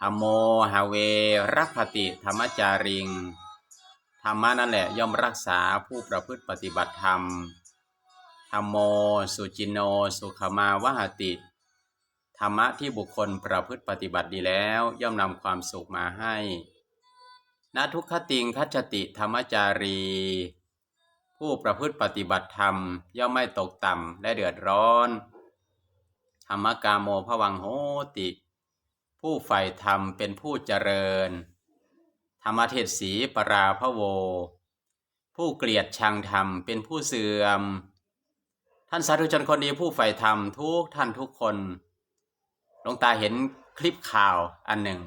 ธรรมโมหาเวรักขติธรรมจาริง ธรรมะนั่นแหละย่อมรักษาผู้ประพฤติปฏิบัติธรรม ธรรมโมสุจินโนสุขมาวหติ ธรรมะที่บุคคลประพฤติปฏิบัติดีแล้วย่อมนำความสุขมาให้ณทุกขติงคัจจติธรรมจารี ผู้ประพฤติปฏิบัติธรรม ย่อมไม่ตกต่ำและเดือดร้อน ธรรมกาโมภวังโหติ ผู้ใฝ่ธรรมเป็นผู้เจริญ ธรรมเทศสีปราพโว ผู้เกลียดชังธรรมเป็นผู้เสื่อม ท่านสาธุชนคนดีผู้ใฝ่ธรรมทุกท่านทุกคนหลวงตาเห็นคลิปข่าวอันหนึ่ง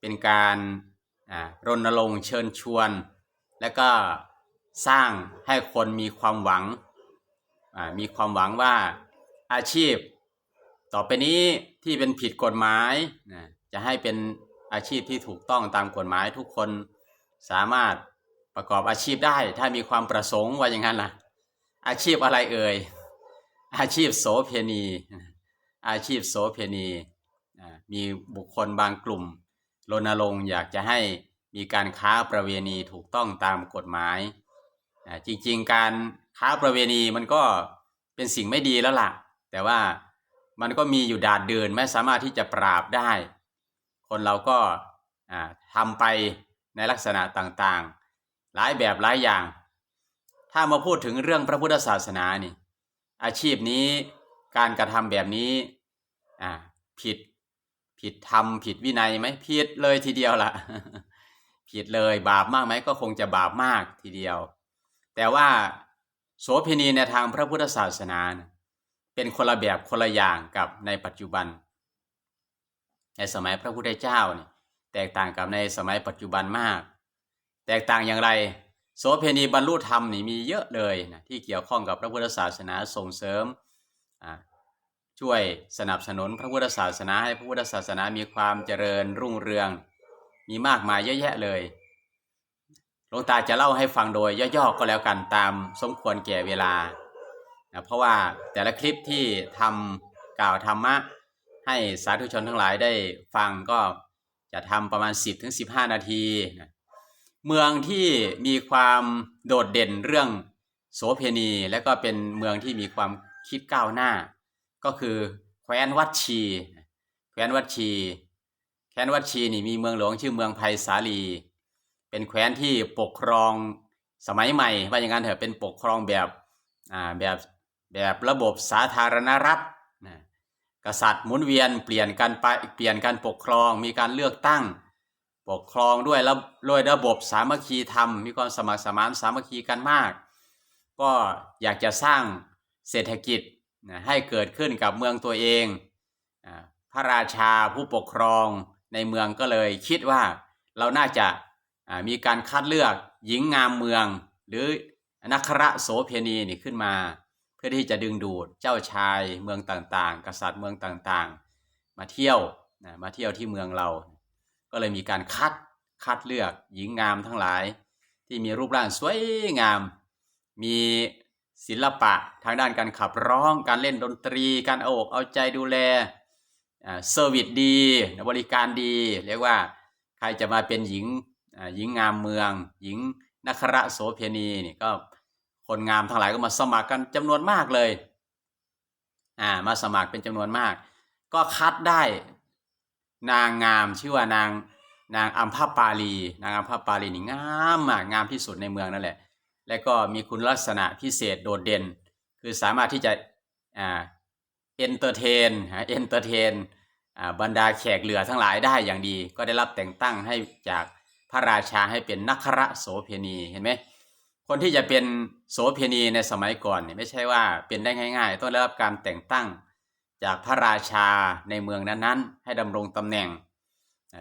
เป็นการรณรงค์เชิญชวน และก็สร้างให้คนมีความหวัง มีความหวังว่าอาชีพ ต่อไปนี้ที่เป็นผิดกฎหมายนะจะให้เป็นอาชีพที่ถูกต้องตามกฎหมายทุกคนสามารถประกอบอาชีพได้ ถ้ามีความประสงค์ว่าอย่างนั้นล่ะ อาชีพอะไรเอ่ย อาชีพโสเพณี อาชีพโสเพณีมีบุคคลบางกลุ่มรณรงค์อยากจะให้มีการค้าประเวณีถูกต้องตามกฎหมาย จริงๆ การค้าประเวณีมันก็เป็นสิ่งไม่ดีแล้วล่ะ แต่ว่า มันก็มีอยู่ดาดเดินไม่สามารถที่จะปราบได้ คนเราก็ทำไปในลักษณะต่างๆ หลายแบบหลายอย่าง ถ้ามาพูดถึงเรื่องพระพุทธศาสนานี่ อาชีพนี้การกระทำแบบนี้ผิดผิดธรรมผิดวินัยไหมผิดเลยทีเดียวล่ะ ผิดเลยบาปมากไหมก็คงจะบาปมากทีเดียว แต่ว่าโสเภณีในทางพระพุทธศาสนานะ เป็นคนละแบบคนละอย่างกับในปัจจุบัน ในสมัยพระพุทธเจ้าเนี่ยแตกต่างกับในสมัยปัจจุบันมาก แตกต่างอย่างไร โสเพณีบรรลุธรรมนี่มีเยอะเลยนะที่เกี่ยวข้องกับพระพุทธศาสนาส่งเสริมช่วยสนับสนุนพระพุทธศาสนาให้พระพุทธศาสนามีความเจริญรุ่งเรือง มีมากมายเยอะแยะเลยหลวงตาจะเล่าให้ฟังโดยย่อๆก็แล้วกันตามสมควรแก่เวลา นะเพราะว่าแต่ละคลิปที่ทำกล่าวธรรมะ ให้สาธุชนทั้งหลายได้ฟังก็จะทำประมาณ 10-15นาทีนะเมืองที่มีความโดดเด่นเรื่องโสเพณี และก็เป็นเมืองที่มีความคิดก้าวหน้า ก็คือแคว้นวัดชีแคว้นวัดชีแคว้นวัดชีนี่มีเมืองหลวงชื่อเมืองไผ่สาลี เป็นแคว้นที่ปกครองสมัยใหม่ว่าอย่างนั้นเถอะเป็นปกครองแบบอ่าแบบ แบบระบบสาธารณรัฐนะกษัตริย์หมุนเวียนเปลี่ยนกันไปเปลี่ยนการปกครองมีการเลือกตั้ง ปกครองด้วยระด้วยระบบสามัคคีธรรม มีความสมัครสมานสามัคคีกันมาก ก็อยากจะสร้างเศรษฐกิจนะให้เกิดขึ้นกับเมืองตัวเองอพระราชาผู้ปกครองในเมืองก็เลยคิดว่าเราน่าจะมีการคัดเลือกหญิงงามเมือง หรือนักระโสเพณีนี่ขึ้นมา เพื่อที่จะดึงดูดเจ้าชายเมืองต่างๆ กษัตริย์เมืองต่างๆ มาเที่ยวนะมาเที่ยวที่เมืองเรา ก็เลยมีการคัดคัดเลือกหญิงงามทั้งหลาย ที่มีรูปร่างสวยงาม มีศิลปะทางด้านการขับร้องการเล่นดนตรี การเอาอกเอาใจดูแลอ่าเซอร์วิสดีบริการดี เรียกว่าใครจะมาเป็นหญิงอ่าหญิงงามเมือง หญิงนักระโสเพณีนี่ก็ คนงามทั้งหลายก็มาสมัครกันจำนวนมากเลยอ่ามาสมัครเป็นจำนวนมาก ก็คัดได้นางงามชื่อว่านางนางอัมพาปาลี นางอัมพาปาลีนี่งามมากงามที่สุดในเมืองนั่นแหละ และก็มีคุณลักษณะพิเศษโดดเด่น คือสามารถที่จะอ่าเอนเตอร์เทนฮะเอนเตอร์เทนอ่าบรรดาแขกเหลือทั้งหลายได้อย่างดี ก็ได้รับแต่งตั้งให้จากพระราชาให้เป็นนักขระโสเพณีเห็นไหมคนที่จะเป็น โสเพณีในสมัยก่อนเนี่ยไม่ใช่ว่าเป็นได้ง่าย ๆ ต้องได้รับการแต่งตั้งจากพระราชาในเมืองนั้นๆ ให้ดำรงตำแหน่ง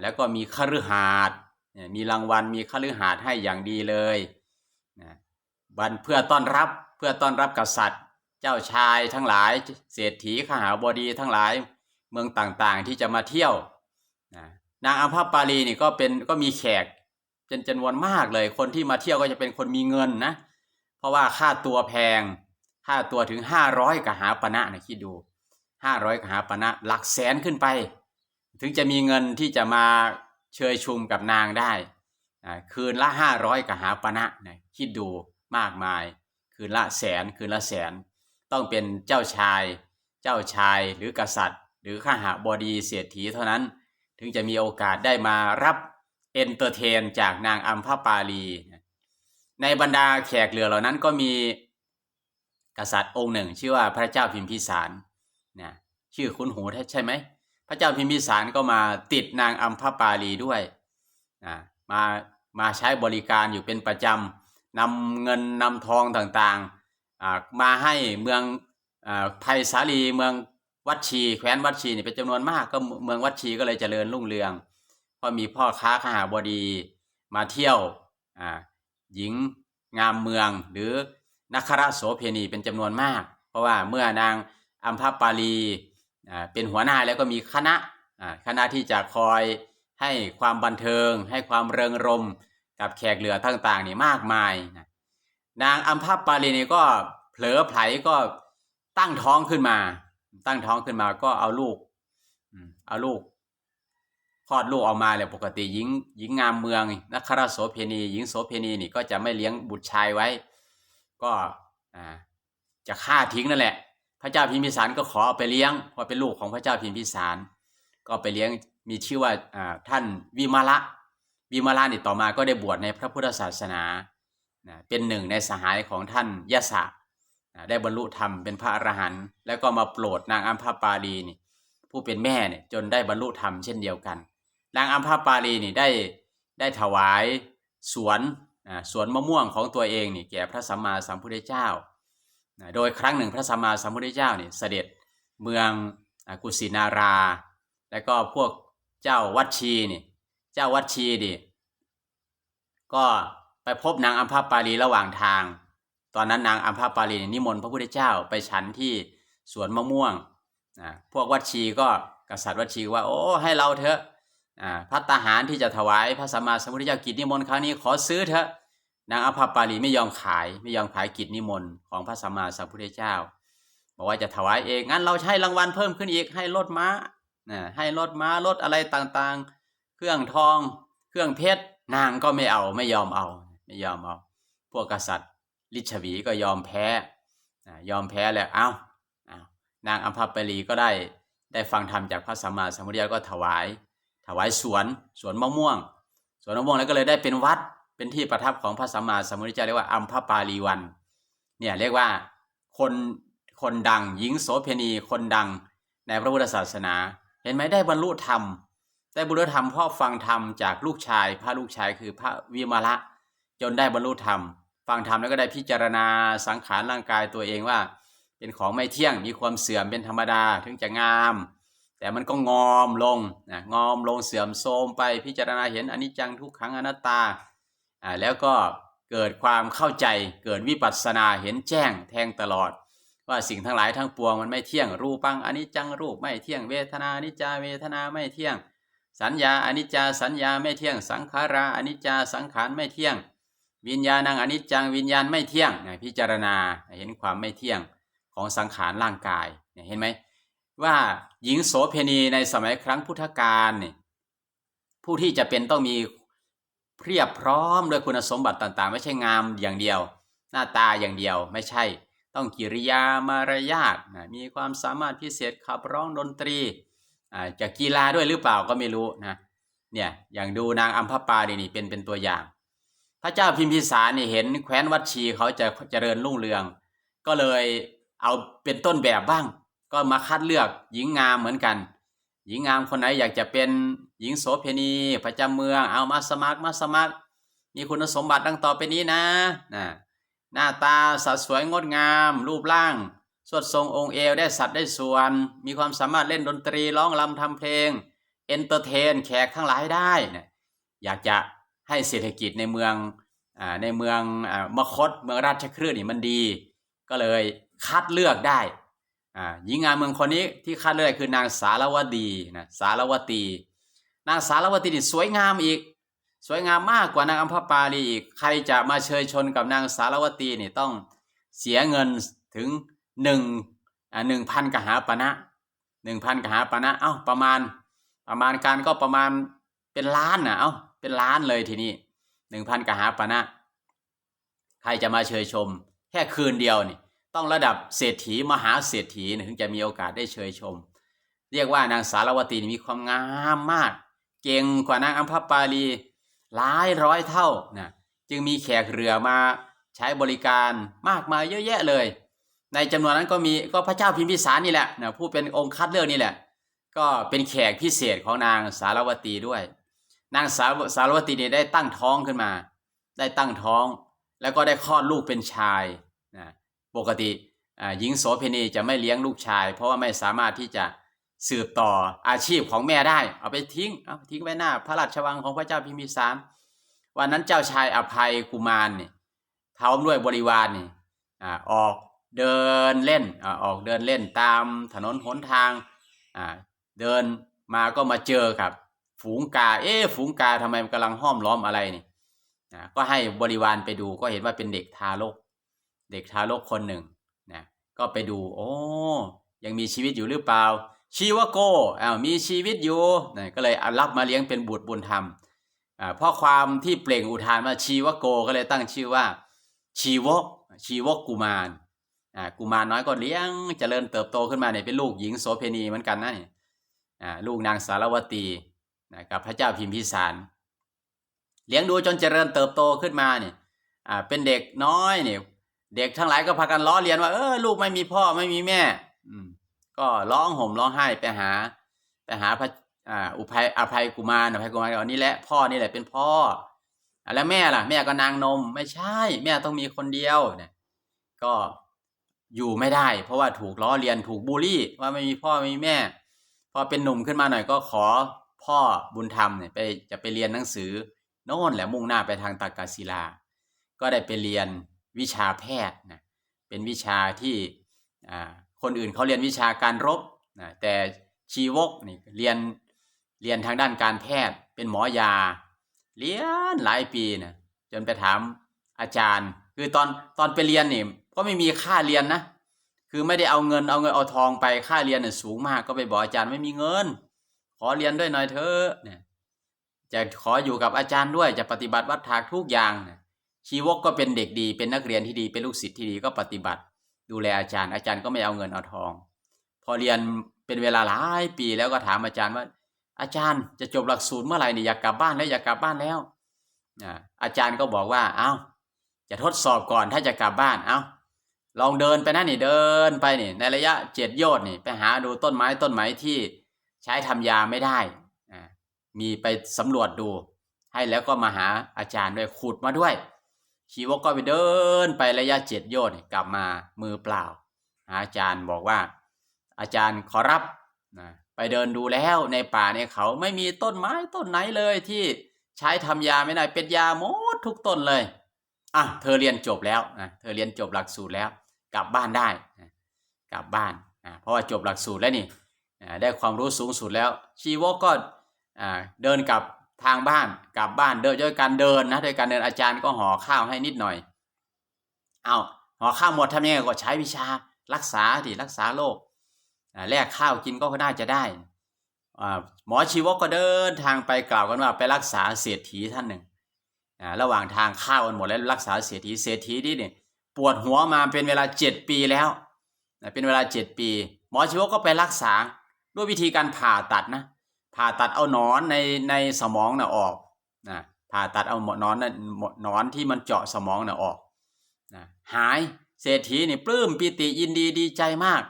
แล้วก็มีคฤหาสน์เนี่ยมีรางวัลมีคฤหาสน์ให้อย่างดีเลยนะวันเพื่อต้อนรับเพื่อต้อนรับกษัตริย์ เจ้าชายทั้งหลายเศรษฐีขหาบดีทั้งหลายเมืองต่างๆที่จะมาเที่ยวนางอัมพปาลีนี่ก็เป็นก็มีแขกเป็นจำนวนมากเลย คนที่มาเที่ยวก็จะเป็นคนมีเงินนะ ราะว่าค่าตัวแพงค่าตัวถึงห้าร้อยกหาปณะนะคิดดูห้าร้อยกหาปณะหลักแสนขึ้นไป ถึงจะมีเงินที่จะมาเชยชุมกับนางได้ คืนละห้าร้อยกหาปณะนะคิดดูมากมาย คืนละแสนคืนละแสน ต้องเป็นเจ้าชาย เจ้าชายหรือกษัตริย์ หรือข้าหาบดีเศรษฐีเท่านั้น ถึงจะมีโอกาสได้มารับเอนเตอร์เทน จากนางอัมพปาลี ในบรรดาแขกเหลือเหล่านั้นก็มีกษัตริย์องค์หนึ่ง ชื่อว่าพระเจ้าพิมพิสารนะชื่อคุ้นหูใช่ไหมพระเจ้าพิมพิสารก็มาติดนางอัมพปาลีด้วยนะมามาใช้บริการอยู่เป็นประจำนำเงินนำทองต่างๆมาให้เมืองอไผ่สาลีเมืองวัดชีแคว้นวัดชีนี่เป็นจำนวนมากก็เมืองวัดชีก็เลยเจริญรุ่งเรือง เพราะมีพ่อค้าขหาบดีมาเที่ยวอ่า หญิงงามเมือง หรือนักคราโสเพณีเป็นจำนวนมาก เพราะว่าเมื่อนางอัมพปาลีอ่าเป็นหัวหน้าแล้วก็มีคณะอ่าคณะที่จะคอยให้ความบันเทิง ให้ความเริงรมกับแขกเหลือต่างๆนี่มากมายนะนางอัมพปาลีนี่ก็เผลอไผลก็ตั้งท้องขึ้นมา ตั้งท้องขึ้นมาก็เอาลูกเอาลูก คลอดลูกออกมาเลยปกติหญิงหญิงงามเมืองนักคราโสเพณี หญิงโสเพณีนี่ก็จะไม่เลี้ยงบุตรชายไว้ ก็อ่าจะฆ่าทิ้งนั่นแหละ พระเจ้าพิมพิสารก็ขอเอาไปเลี้ยงเพราะเป็นลูกของพระเจ้าพิมพิสาร ก็ไปเลี้ยงมีชื่อว่าอ่าท่านวิมาละวิมาละนี่ต่อมาก็ได้บวชในพระพุทธศาสนาเป็นหนึ่งในสหายของท่านยะสะนะได้บรรลุธรรมเป็นพระอรหันต์แล้วก็มาโปรดนางอัมพาปาลีนี่ผู้เป็นแม่เนี่ยจนได้บรรลุธรรมเช่นเดียวกัน นางอัมพาปาลีนี่ได้ได้ถวายสวนอ่าสวนมะม่วงของตัวเองนี่แก่พระสัมมาสัมพุทธเจ้านะโดยครั้งหนึ่งพระสัมมาสัมพุทธเจ้านี่เสด็จเมืองกุสินารา แล้วก็พวกเจ้าวัดชีนี่เจ้าวัดชีดิก็ไปพบนางอัมพาปาลีระหว่างทาง ตอนนั้นนางอัมพาปาลีนี่นิมนต์พระพุทธเจ้าไปฉันที่สวนมะม่วงอ่าพวกวัดชีก็กษัตริย์วัดชีว่า โอ้ให้เราเถอะ พัตตาหารที่จะถวายพระสัมมาสัมพุทธเจ้ากิจนิมนต์ครั้งนี้ขอซื้อเถอะนางอภปาลีไม่ยอมขายไม่ยอมขายกิจนิมนต์ของพระสัมมาสัมพุทธเจ้า บอกว่าจะถวายเองงั้นเราให้รางวัลเพิ่มขึ้นอีกให้รถม้านะให้รถม้ารถอะไรต่างๆ เครื่องทอง เครื่องเพชรนางก็ไม่เอาไม่ยอมเอา ไม่ยอมเอา พวกกษัตริย์ลิชวีก็ยอมแพ้อ่ายอมแพ้แล้วเอ้าเอ้านางอัมพปาลีก็ได้ได้ฟังธรรมจากพระสัมมาสัมพุทธเจ้าก็ถวาย ถวายสวนสวนมะม่วง สวนมะม่วงแล้วก็เลยได้เป็นวัดเป็นที่ประทับของพระสัมมาสัมพุทธเจ้าเรียกว่าอัมพปาลีวันเนี่ยเรียกว่าคนคนดังหญิงโสเพณีคนดังในพระพุทธศาสนา เห็นไหมได้บรรลุธรรม ได้บรรลุธรรมเพราะฟังธรรมจากลูกชาย พระลูกชายคือพระวิมาละจนได้บรรลุธรรม ฟังธรรมแล้วก็ได้พิจารณาสังขารร่างกายตัวเองว่า เป็นของไม่เที่ยงมีความเสื่อมเป็นธรรมดาถึงจะงาม แต่มันก็งอมลงนะงอมลงเสื่อมโทรมไปพิจารณาเห็นอนิจจังทุกขังอนัตตาอ่าแล้วก็เกิดความเข้าใจเกิดวิปัสสนาเห็นแจ้งแทงตลอด ว่าสิ่งทั้งหลายทั้งปวงมันไม่เที่ยงรูปังอนิจจังรูปไม่เที่ยงเวทนาอนิจจาเวทนาไม่เที่ยง สัญญาอนิจจาสัญญาไม่เที่ยง สังขาราอนิจจาสังขารไม่เที่ยง วิญญาณังอนิจจังวิญญาณไม่เที่ยงพิจารณาเห็นความไม่เที่ยงของสังขารร่างกายเห็นไหมว่า หญิงโสเพณีในสมัยครั้งพุทธกาลเนี่ยผู้ที่จะเป็นต้องมีเพียบพร้อมด้วยคุณสมบัติต่างๆ ไม่ใช่งามอย่างเดียว หน้าตาอย่างเดียวไม่ใช่ ต้องกิริยามารยาทนะมีความสามารถพิเศษขับร้องดนตรีจากกีฬาด้วยหรือเปล่าก็ไม่รู้นะเนี่ยอย่างดูนางอัมพปาดีนี่เป็นเป็นตัวอย่าง พระเจ้าพิมพิสารนี่เห็นแคว้นวัดชีเขาจะเจริญรุ่งเรือง ก็เลยเอาเป็นต้นแบบบ้าง ก็มาคัดเลือกหญิงงามเหมือนกัน หญิงงามคนไหนอยากจะเป็นหญิงโสเภณีประจำเมือง เอามาสมัครมาสมัคร มีคุณสมบัติดังต่อไปนี้นะนะหน้าตาสัดสวยงดงาม รูปร่าง สวดทรงองค์เอวได้สัดได้ส่วน มีความสามารถเล่นดนตรีร้องรำทำเพลงเอนเตอร์เทนแขกทั้งหลายได้นะอยากจะให้เศรษฐกิจในเมืองอ่าในเมืองอ่ามคตเมืองราชคลื่นี่มันดี ก็เลยคัดเลือกได้ อ่าหญิงงามเมืองคนนี้ที่คัดเลือกคือนางสารวดีนะสารวตี นางสารวตีนี่สวยงามอีก สวยงามมากกว่านางอัมพปาลีอีกใครจะมาเชยชนกับนางสารวตีนี่ต้องเสียเงินถึงหนึ่งอ่าหนึ่งพันกหาปณะหนึ่งพันกหาปณะเอ้าประมาณประมาณการก็ประมาณเป็นล้านนะเอ้าเป็นล้านเลยทีนี้หนึ่งพันกหาปณะใครจะมาเชยชม แค่คืนเดียวนี่ ต้องระดับเศรษฐีมหาเศรษฐีถึงจะมีโอกาสได้เชยชม เรียกว่านางสารวตีนี่มีความงามมาก เก่งกว่านางอัมพปาลีหลายร้อยเท่านะจึงมีแขกเรือมาใช้บริการมากมายเยอะแยะเลย ในจำนวนนั้นก็มีก็พระเจ้าพิมพิสารนี่แหละนะผู้เป็นองค์คัดเลือกนี่แหละ ก็เป็นแขกพิเศษของนางสารวตีด้วย นางสาสารวตีนี่ได้ตั้งท้องขึ้นมา ได้ตั้งท้อง แล้วก็ได้คลอดลูกเป็นชาย ปกติหญิงโสเภณีจะไม่เลี้ยงลูกชาย เพราะว่าไม่สามารถที่จะสืบต่ออาชีพของแม่ได้ เอาไปทิ้งเอาทิ้งไว้หน้า พระราชวังของพระเจ้าพิมพิสารวันนั้นเจ้าชายอภัยกุมารนี่พร้อมด้วยบริวารนี่อออกเดินเล่นอออกเดินเล่นตามถนนหนทางเดินมาก็มาเจอกับ ฝูงกา เอ๊ฝูงกาทำไมมันกำลังห้อมล้อมอะไรนี่ก็ให้บริวารไปดูก็เห็นว่าเป็นเด็กทารก เด็กทารกคนหนึ่งนะก็ไปดู โอ้ยังมีชีวิตอยู่หรือเปล่าชีวโกอ้าวมีชีวิตอยู่นะก็เลยรับมาเลี้ยงเป็นบุตรบุญธรรมเพราะความที่เปล่งอุทานว่าชีวโกก็เลยตั้งชื่อว่า ชีวก ชีวกกุมารอ่ากุมารน้อยก็เลี้ยงเจริญเติบโตขึ้นมาเนี่ยเป็นลูกหญิงโสเภณีเหมือนกันนะนี่อ่าลูกนางสารวตีนะกับพระเจ้าพิมพิสาร เลี้ยงดูจนเจริญเติบโตขึ้นมาเนี่ยอ่าเป็นเด็กน้อยเนี่ย เด็กทั้งหลายก็พากันล้อเลียนว่า เออลูกไม่มีพ่อไม่มีแม่ อืม ก็ร้องห่มร้องไห้ไปหา ไปหาพระอ่าอุภัยอภัยกุมารอภัยกุมารอกนี่แหละพ่อนี่แหละเป็นพ่อแล้วแม่ล่ะ แม่ก็นางนม ไม่ใช่ แม่ต้องมีคนเดียวเนี่ยก็อยู่ไม่ได้ เพราะว่าถูกล้อเลียนถูกบูลลี่ ว่าไม่มีพ่อไม่มีแม่ พอเป็นหนุ่มขึ้นมาหน่อยก็ขอพ่อบุญธรรมเนี่ยไปจะไปเรียนหนังสือโน่นแหละมุ่งหน้าไปทางตากาศิลา ก็ได้ไปเรียน วิชาแพทย์นะเป็นวิชาที่คนอื่นเขาเรียนวิชาการรบนะแต่ชีวกนี่เรียนเรียนทางด้านการแพทย์เป็นหมอยา เรียนหลายปีนะจนไปถามอาจารย์ คือตอนตอนไปเรียนนี่ก็ไม่มีค่าเรียนนะ คือไม่ได้เอาเงินเอาเงินเอาทองไปค่าเรียนเนี่ยสูงมากก็ไปบอกอาจารย์ไม่มีเงิน ขอเรียนด้วยหน่อยเถอะเนี่ยจะขออยู่กับอาจารย์ด้วยจะปฏิบัติวัดถากทุกอย่างนะ ชีวกก็เป็นเด็กดีเป็นนักเรียนที่ดีเป็นลูกศิษย์ที่ดีก็ปฏิบัติ ดูแลอาจารย์อาจารย์ก็ไม่เอาเงินเอาทอง พอเรียนเป็นเวลาหลายปีแล้วก็ถามอาจารย์ว่า อาจารย์จะจบหลักสูตรเมื่อไหร่นี่อยากกลับบ้านแล้วอยากกลับบ้านแล้วอาจารย์ก็บอกว่าเอ้าจะทดสอบก่อนถ้าจะกลับบ้านเอ้าลองเดินไปนะนี่เดินไปนี่ในระยะเจ็ดโยชน์นี่ไปหาดูต้นไม้ต้นไม้ที่ใช้ทำยาไม่ได้อ่ามีไปสำรวจดู ให้แล้วก็มาหาอาจารย์ด้วยขุดมาด้วย ชีวกก็ไปเดินไประยะเจ็ดโยชน์กลับมามือเปล่า อาจารย์บอกว่า อาจารย์ขอรับนะไปเดินดูแล้วในป่าในเขาไม่มีต้นไม้ต้นไหนเลยที่ใช้ทำยาไม่ได้เป็นยาหมดทุกต้นเลยอะเธอเรียนจบแล้วนะเธอเรียนจบหลักสูตรแล้ว กลับบ้านได้นะกลับบ้านอะเพราะว่าจบหลักสูตรแล้วนี่อ่าได้ความรู้สูงสุดแล้ว ชีวกก็เดินกลับ ทางบ้านกลับบ้านเดินด้วยการเดินนะด้วยการเดินอาจารย์ก็ห่อข้าวให้นิดหน่อย เอาห่อข้าวหมดทำยังไงก็ใช้วิชารักษาดิรักษาโรคแลกข้าวกินก็น่าจะได้หมอชีวกก็เดินทางไปกล่าวกันว่าไปรักษาเศรษฐีท่านหนึ่งระหว่างทางข้าวกันหมดแล้วรักษาเศรษฐีเศรษฐีนี่เนี่ยปวดหัวมาเป็นเวลาเจ็ดปีแล้วเป็นเวลาเจ็ดปี หมอชีวกก็ไปรักษาด้วยวิธีการผ่าตัดนะ ผ่าตัดเอาหนอนในในสมองน่ะออกนะผ่าตัดเอาหนอนน่ะหนอนที่มันเจาะสมองน่ะออกนะหายเศรษฐีนี่ปลื้มปิติยินดีดีใจมาก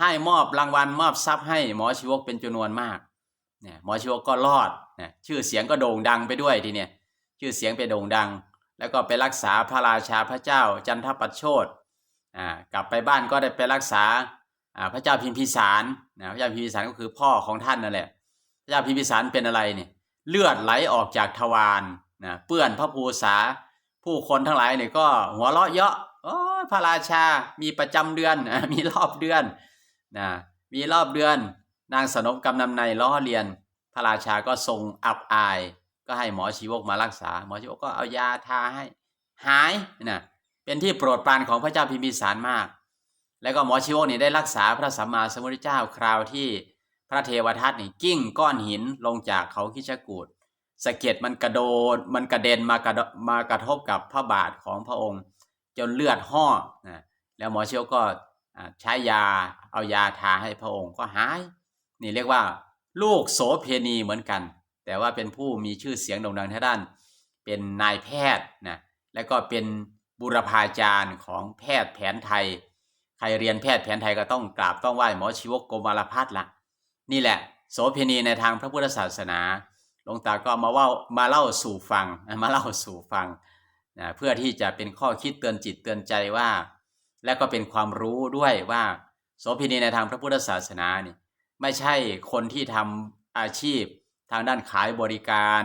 ให้มอบรางวัลมอบทรัพย์ให้หมอชีวกเป็นจำนวนมากเนี่ยหมอชีวกก็รอดนะชื่อเสียงก็โด่งดังไปด้วยทีเนี่ยชื่อเสียงไปโด่งดัง แล้วก็ไปรักษาพระราชาพระเจ้าจันทประโชดอ่ากลับไปบ้านก็ได้ไปรักษาอ่าพระเจ้าพิมพิสารนะพระเจ้าพิมพิสารก็คือพ่อของท่านนั่นแหละ เจ้าพิมพิสารเป็นอะไรเนี่ยเลือดไหลออกจากทวารนะเปื้อนพระภูษา ผู้คนทั้งหลายเนี่ยก็หัวเราะเยาะโอ้พระราชา มีประจำเดือน มีรอบเดือนนะมีรอบเดือน นางสนมกำนำในล้อเลียน พระราชาก็ทรงอับอาย ก็ให้หมอชีวกมารักษา หมอชีวกก็เอายาทาให้ หายนะเป็นที่โปรดปรานของพระเจ้าพิมพิสารมาก แล้วก็หมอชีวกนี่ได้รักษาพระสัมมาสัมพุทธเจ้าคราวที่ พระเทวทัตนี่กิ้งก้อนหินลงจากเขาคิชกูดสะเก็ดมันกระโดดมันกระเด็นมากระมากระทบกับพระบาทของพระองค์ จนเลือดห่อนะแล้วหมอเชีวก็ใช้ยาเอายาทาให้พระองค์ก็หาย นี่เรียกว่า ลูกโสเพณีเหมือนกัน แต่ว่าเป็นผู้มีชื่อเสียงโด่งดังทางด้าน เป็นนายแพทย์นะแล้วก็เป็นบุรพาจารย์ของแพทย์แผนไทย ใครเรียนแพทย์แผนไทยก็ต้องกราบต้องไหว้หมอชีวกโกมารพัฒน์ละ นี่แหละ โสเพณีในทางพระพุทธศาสนาหลวงตาก็มาเว่ามาเล่าสู่ฟังมาเล่าสู่ฟังนะเพื่อที่จะเป็นข้อคิดเตือนจิตเตือนใจว่า และก็เป็นความรู้ด้วยว่า โสเพณีในทางพระพุทธศาสนานี่ไม่ใช่คนที่ทำอาชีพทางด้านขายบริการ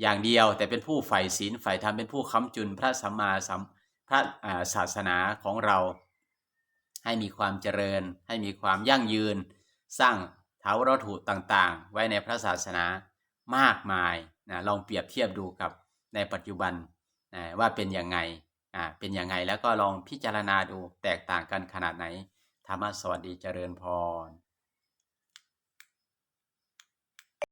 อย่างเดียว แต่เป็นผู้ใฝ่ศีลใฝ่ธรรมเป็นผู้ค้ำจุนพระสัมมาสัมพระาศาสนาของเรา ให้มีความเจริญ ให้มีความยั่งยืน สร้าง ถาวรวัตถุต่างๆ ไว้ในพระศาสนามากมายนะลองเปรียบเทียบดูกับในปัจจุบันนะว่าเป็นยังไงอ่าเป็นยังไงแล้วก็ลองพิจารณาดูแตกต่างกันขนาดไหน ธรรมะสวัสดีเจริญพร